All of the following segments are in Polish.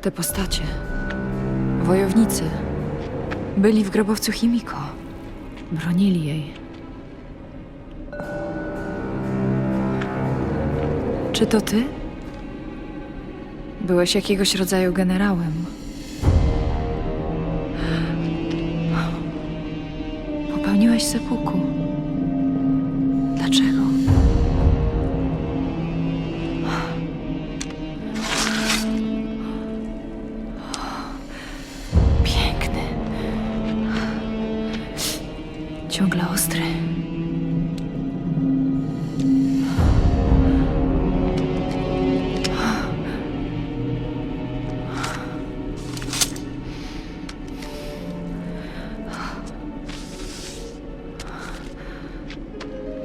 Te postacie, wojownicy, byli w grobowcu Chimiko. Bronili jej. Czy to ty? Byłeś jakiegoś rodzaju generałem. Popełniłeś sepuku. Dlaczego? Piękny. Ciągle ostry.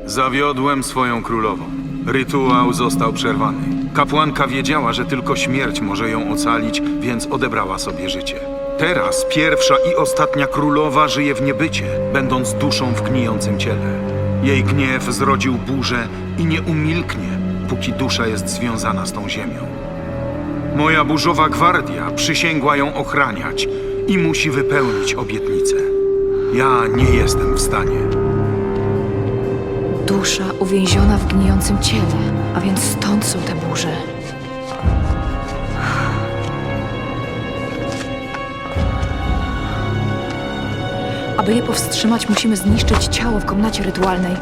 Zawiodłem swoją królową. Rytuał został przerwany. Kapłanka wiedziała, że tylko śmierć może ją ocalić, więc odebrała sobie życie. Teraz pierwsza i ostatnia królowa żyje w niebycie, będąc duszą w gnijącym ciele. Jej gniew zrodził burzę i nie umilknie, póki dusza jest związana z tą ziemią. Moja burzowa gwardia przysięgła ją ochraniać i musi wypełnić obietnicę. Ja nie jestem w stanie. Dusza uwięziona w gnijącym ciele, a więc stąd są te burze. Aby je powstrzymać, musimy zniszczyć ciało w komnacie rytualnej.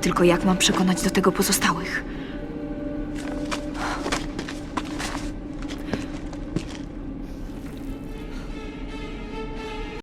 Tylko jak mam przekonać do tego pozostałych?